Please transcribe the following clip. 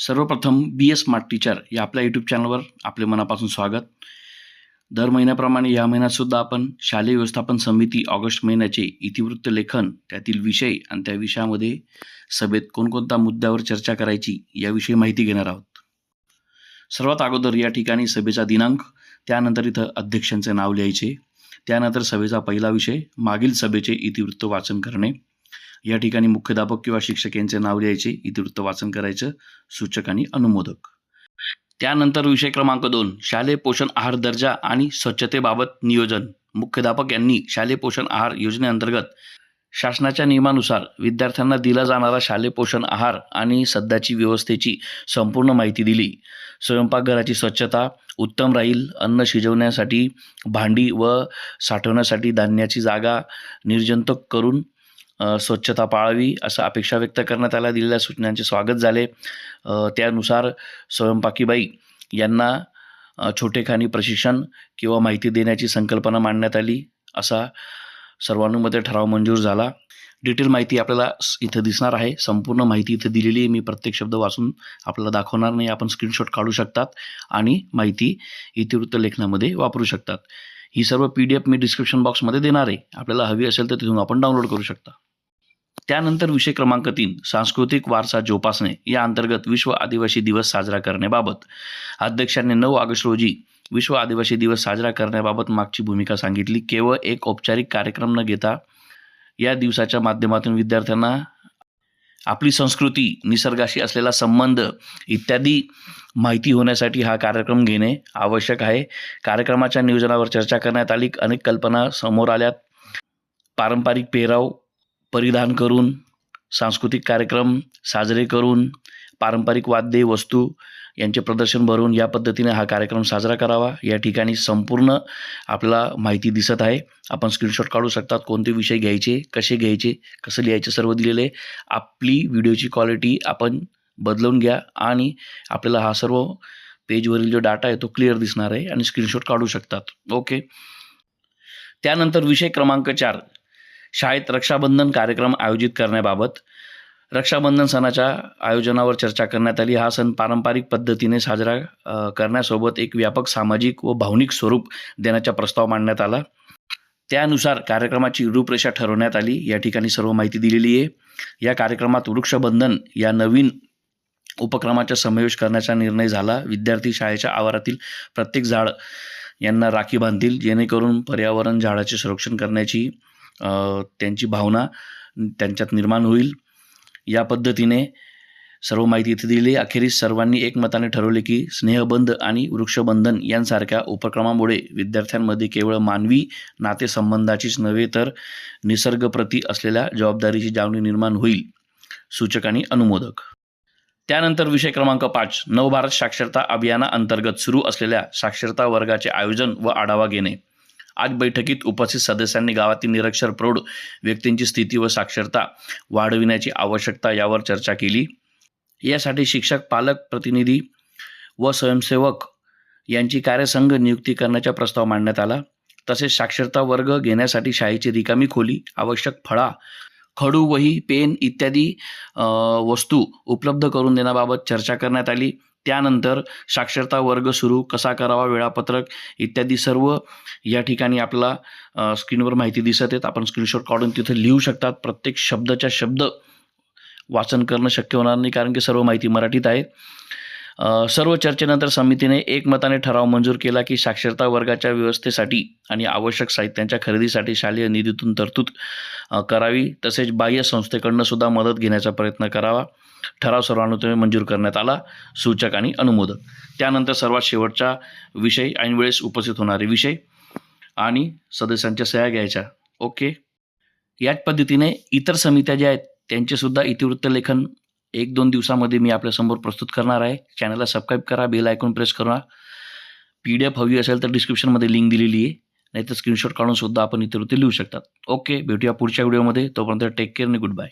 सर्वप्रथम बी S smart teacher या आपल्या यूट्यूब चॅनलवर आपले मनापासून स्वागत. दर महिन्याप्रमाणे या महिन्यातसुद्धा आपण शालेय व्यवस्थापन समिती ऑगस्ट महिन्याचे इतिवृत्त लेखन त्यातील विषय आणि त्या विषयामध्ये सभेत कोणकोणत्या मुद्द्यावर चर्चा करायची याविषयी माहिती घेणार आहोत. सर्वात अगोदर या ठिकाणी सभेचा दिनांक त्यानंतर इथं अध्यक्षांचे नाव लिहायचे त्यानंतर सभेचा पहिला विषय मागील सभेचे इतिवृत्त वाचन करणे या ठिकाणी मुख्याध्यापक किंवा शिक्षक यांचे नाव लिहायचे इतिवृत्त वाचन करायचं सूचक आणि अनुमोदक. त्यानंतर विषय क्रमांक दोन शालेय पोषण आहार दर्जा आणि स्वच्छतेबाबत नियोजन. मुख्याध्यापक यांनी शालेय पोषण आहार योजनेअंतर्गत शासनाच्या नियमानुसार विद्यार्थ्यांना दिला जाणारा शालेय पोषण आहार आणि सध्याची व्यवस्थेची संपूर्ण माहिती दिली. स्वयंपाकघराची स्वच्छता उत्तम राहील अन्न शिजवण्यासाठी भांडी व साठवण्यासाठी धान्याची जागा निर्जंतक करून स्वच्छता पाळावी असं अपेक्षा व्यक्त करण्यात आल्या. दिलेल्या सूचनांचे स्वागत झाले. त्यानुसार स्वयंपाकीबाई यांना छोटेखानी प्रशिक्षण किंवा माहिती देण्याची संकल्पना मांडण्यात आली असा सर्वानुमते ठराव मंजूर झाला. डिटेल माहिती आपल्याला इथं दिसणार आहे. संपूर्ण माहिती इथं दिलेली आहे. मी प्रत्येक शब्द वाचून आपल्याला दाखवणार नाही. आपण स्क्रीनशॉट काढू शकतात आणि माहिती इतिवृत्त लेखनामध्ये वापरू शकतात. ही सर्व पी डी एफ मी डिस्क्रिप्शन बॉक्समध्ये देणार आहे. आपल्याला हवी असेल तर तिथून आपण डाउनलोड करू शकता. त्यानंतर विषय क्रमांक तीन सांस्कृतिक वारसा जोपासणे. या अंतर्गत विश्व आदिवासी दिवस साजरा करण्याबाबत. अध्यक्षांनी नऊ ऑगस्ट रोजी विश्व आदिवासी दिवस साजरा करण्याबाबत मागची भूमिका सांगितली. केवळ एक औपचारिक कार्यक्रम न घेता या दिवसाच्या माध्यमातून विद्यार्थ्यांना आपली संस्कृती निसर्गाशी असलेला संबंध इत्यादी माहिती होण्यासाठी हा कार्यक्रम घेणे आवश्यक आहे. कार्यक्रमाच्या नियोजनावर चर्चा करण्यात आली. अनेक कल्पना समोर आल्यात. पारंपरिक पेहराव परिधान करून सांस्कृतिक कार्यक्रम साजरे करून पारंपरिक वाद्ये वस्तू यांचे प्रदर्शन भरून या पद्धतीने हा कार्यक्रम साजरा करावा. या ठिकाणी संपूर्ण आपल्याला माहिती दिसत आहे. आपण स्क्रीनशॉट काढू शकतात कोणते विषय घ्यायचे कसे घ्यायचे कसं लिहायचे सर्व दिलेले. आपली व्हिडिओची क्वालिटी आपण बदलवून घ्या आणि आपल्याला हा सर्व पेजवरील जो डाटा आहे तो क्लिअर दिसणार आहे आणि स्क्रीनशॉट काढू शकतात. ओके त्यानंतर विषय क्रमांक चार. शाळेत रक्षाबंधन कार्यक्रम आयोजित करण्याबाबत रक्षाबंधन सणाच्या आयोजनावर चर्चा करण्यात आली. हा सण पारंपरिक पद्धतीने साजरा करण्यासोबत एक व्यापक सामाजिक व भावनिक स्वरूप देण्याचा प्रस्ताव मांडण्यात आला. त्यानुसार कार्यक्रमाची रूपरेषा ठरवण्यात आली. या ठिकाणी सर्व माहिती दिलेली आहे. या कार्यक्रमात वृक्षबंधन या नवीन उपक्रमाचा समावेश करण्याचा निर्णय झाला. विद्यार्थी शाळेच्या आवारातील प्रत्येक झाड यांना राखी बांधतील जेणेकरून पर्यावरण झाडाचे संरक्षण करण्याची त्यांची भावना त्यांच्यात निर्माण होईल. या पद्धतीने सर्व माहिती इथे दिली अखेरीस सर्वांनी एकमताने ठरवले की स्नेहबंध आणि वृक्षबंधन यांसारख्या उपक्रमामुळे विद्यार्थ्यांमध्ये केवळ मानवी नातेसंबंधाचीच नव्हे तर निसर्गप्रती असलेल्या जबाबदारीची जाणीव निर्माण होईल. सूचक आणि अनुमोदक. त्यानंतर विषय क्रमांक पाच. नवभारत साक्षरता अभियानाअंतर्गत सुरू असलेल्या साक्षरता वर्गाचे आयोजन व आढावा घेणे. आज बैठकीत उपस्थित सदस्यांनी गावातील निरक्षर प्रौढ व्यक्तींची स्थिती व साक्षरता वाढविण्याची आवश्यकता यावर चर्चा केली. यासाठी शिक्षक पालक प्रतिनिधी व स्वयंसेवक यांची कार्यसंघ नियुक्ती करण्याचा प्रस्ताव मांडण्यात आला. तसेच साक्षरता वर्ग घेण्यासाठी शाळेची रिकामी खोली आवश्यक फळा खडू वही पेन इत्यादी वस्तू उपलब्ध करून देण्याबाबत चर्चा करण्यात आली. त्यानंतर साक्षरता वर्ग सुरू कसा करावा वेळापत्रक इत्यादी सर्व या ठिकाणी आपल्याला स्क्रीनवर माहिती दिसत आहेत. आपण स्क्रीनशॉट काढून तिथे लिहू शकतात. प्रत्येक शब्दाच्या शब्द वाचन करणं शक्य होणार नाही कारण की सर्व माहिती मराठीत आहे. सर्व चर्चेनंतर समितीने एकमताने ठराव मंजूर केला की साक्षरता वर्गाच्या व्यवस्थेसाठी आणि आवश्यक साहित्यांच्या खरेदीसाठी शालेय निधीतून तरतूद करावी. तसेच बाह्य संस्थेकडनं सुद्धा मदत घेण्याचा प्रयत्न करावा. ठराव सर्वानुमते मंजूर करण्यात आला. सूचक आणि अनुमोदक. त्यानंतर सर्वात शेवटचा विषय ऐनवेळेस उपस्थित होणारे विषय आणि सदस्यांच्या सह्या घ्यायच्या. ओके? याच पद्धतीने इतर समित्या ज्या आहेत त्यांचेसुद्धा इतिवृत्त लेखन एक दोन दिवसामध्ये मी आपल्यासमोर प्रस्तुत करणार आहे. चॅनलला सबस्क्राईब करा बेल आयकॉन प्रेस करा. पी डी एफ हवी असेल तर डिस्क्रिप्शनमध्ये लिंक दिलेली आहे. नाहीतर स्क्रीनशॉट काढून सुद्धा आपण इतिवृत्ती लिहू शकतात. ओके? भेटूया पुढच्या व्हिडिओमध्ये तोपर्यंत टेक केअर आणि गुड बाय